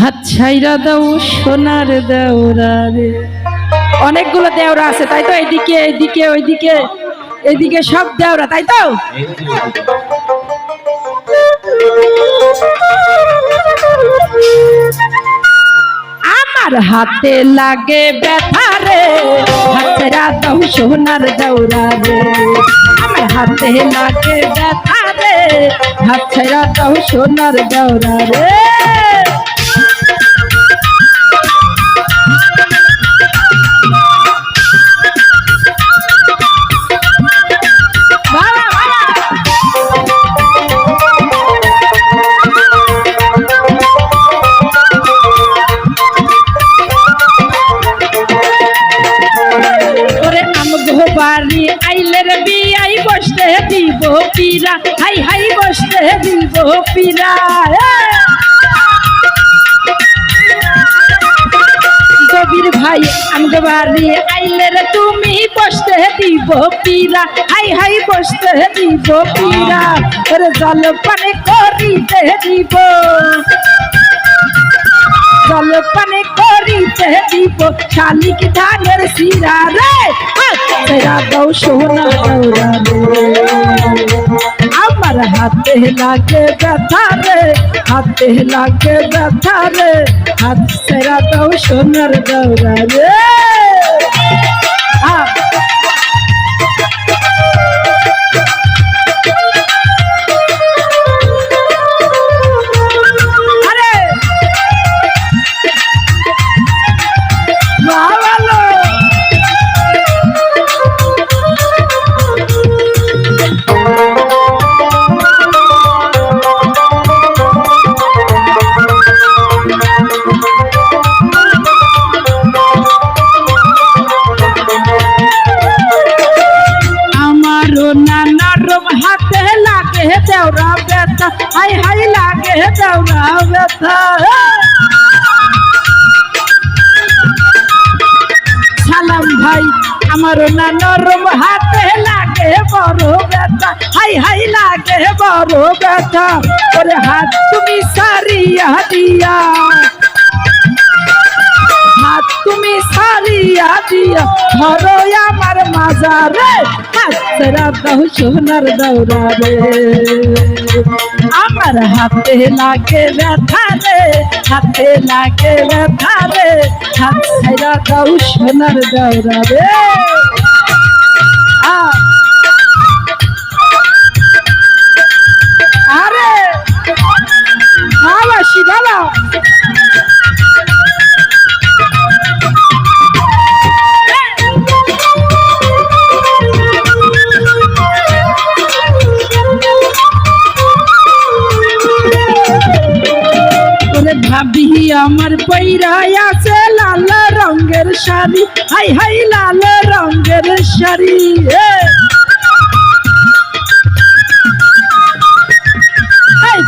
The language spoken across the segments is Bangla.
হাত ছাইরা দাও সোনার দেওরা রে। অনেকগুলো দেওরা আছে, তাই তো? এইদিকে এইদিকে ওইদিকে এইদিকে সব দেওরা, তাই তো? আমার হাতে লাগে ব্যথা রে। হাতেরা দাও সোনার দেওরা রে। আমার হাতে লাগে ব্যথা রে। হাতেরা দাও সোনার দেওরা রে। ভাই আমগো বাড়ি আইলের তুমি বসতে দিব পীরা হাই হাই বসতে দিব পীরা ওরে জল পানি করিতে দিব জল পানি করিতে দিব শালিক ধানের শিরা রে তেরা দাও সোনা দৌড়া রে আমার হাতে লাগে ব্যথা রে, হাতে লাগে ব্যথা রে, হাত সেরা দাও সোনার দৌড়া রে। ব্যথা হাই হাই লাগে দেওরা ব্যথা সালাম ভাই আমারও নানা রম হাতে লাগে বড় ব্যথা হাই হাই লাগে বড় ব্যথা ওরে হাত তুমি সারিয়া দিয়া হাত তুমি সারিয়া দিয়া ধরো আমার মাজারে হাতরা দাও সোনার দৌড়া রে আমার হাতে লাগে ব্যথা রে, হাতে লাগে ব্যথা রে, হাত ছাইরা দাও সোনার দৌড়া রে। আরে। বাবা শিবালা আমার পৈরাই আছে লাল রঙের শাড়ি। হাই হাই, লাল রঙের শাড়ি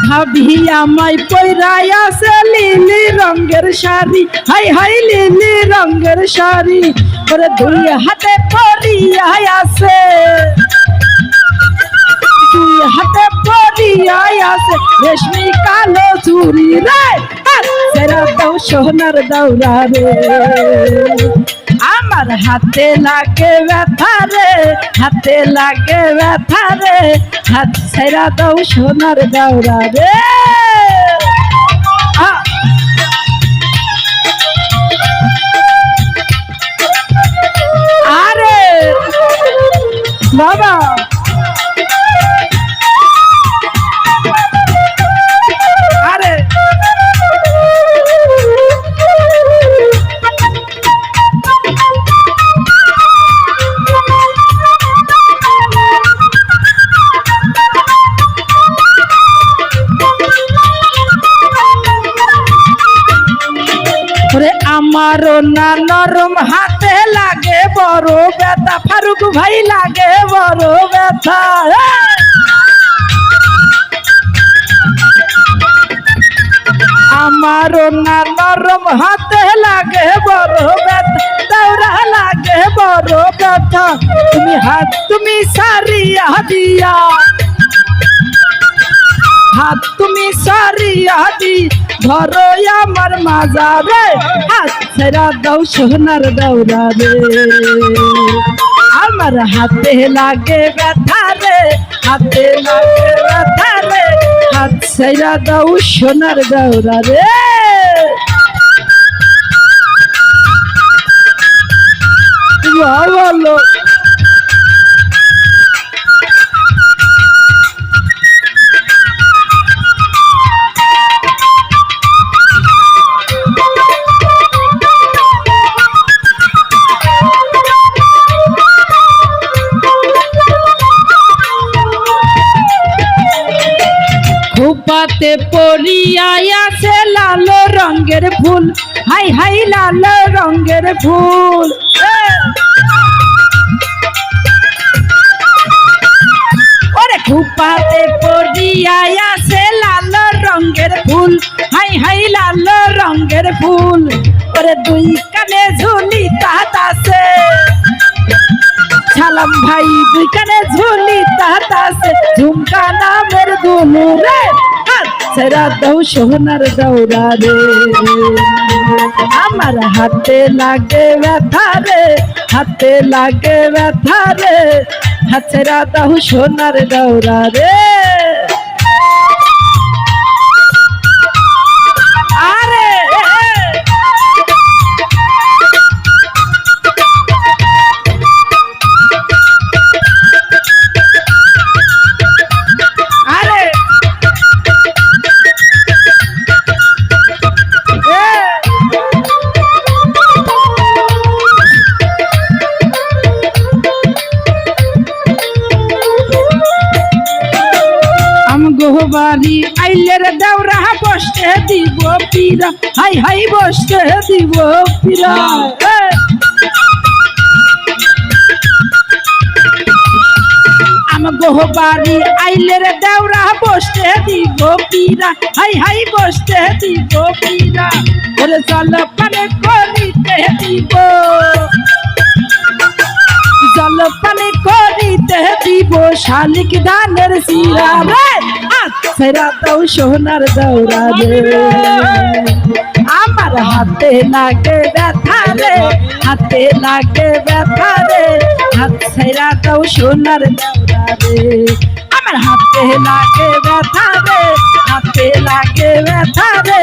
ভাবি, আমায় পৈরাই আছে লিলি রঙের শাড়ি। হাই হাই লিলি রঙের শাড়ি। ওরে দুই হাতে পরিয়াই আছে। দুই হাতে পরিয়াই আছে। রেশমি কালো চুরি রে। আর সেরা দাও, সোনার দৌড়া রে আমার হাতে লাগে ব্যথা রে, হাতে লাগে ব্যথা রে। হাত সেরা দাও, সোনার দৌড়া রে আরে, বাবা। না নরম হাতে লাগে, বড় ব্যথা। ফারুক ভাই লাগে, বড় ব্যথা! আমারও না নরম হাতে লাগে, বড় ব্যথা। দৌড়া লাগে, বড় ব্যথা। তুমি হাত তুমি সারিয়া দিয়া। হাত তুমি সরিয়া দি ধরো আমার মাজারে হাত ছেড়া দাও সোনার দৌড়া রে আমার হাতে লাগে ব্যথা রে, হাতে লাগে ব্যথা রে, হাত ছেড়া দাও সোনার দৌড়া রে বলো খোপাতে পরিয়াছে লাল রঙের ফুল। হাই হাই, লাল রঙের ফুল! ওরে খোপাতে পরিয়াছে লাল রঙের ফুল। হাই হাই, লাল রঙের ফুল। ওরে দুই কানে ঝুলি তাতাছে ছালাম ভাই, দুই কানে ঝুলি তাতাছে ঝুমকা নামের দুলু রে হাত ছেড়া দাও সোনার দৌড়া রে আমার হাতে লাগে ব্যথা রে, হাতে লাগে ব্যথা রে। হাত ছেড়া দাও সোনার দৌড়া রে গোহবারি আইলের দেওরা বসতে দিব পীরা। হাই হাই, বসতে দিব পীরা! আম গোহবারি আইলের দেওরা বসতে দিব পীরা। হাই হাই, বসতে দিব পীরা। ওরে জল পানে করিতে দিব। জল পানি করিতে দিব শালিক ধানের শিরা রে। আচ্ছা দাও, সোনার দৌড়া রে আমার হাতে লাগে ব্যথা রে, হাতে লাগে ব্যথা রে। হাত ছেড়া দাও, সোনার দৌড়া রে আমার হাতে লাগে ব্যথা রে, হাতে লাগে ব্যথা রে।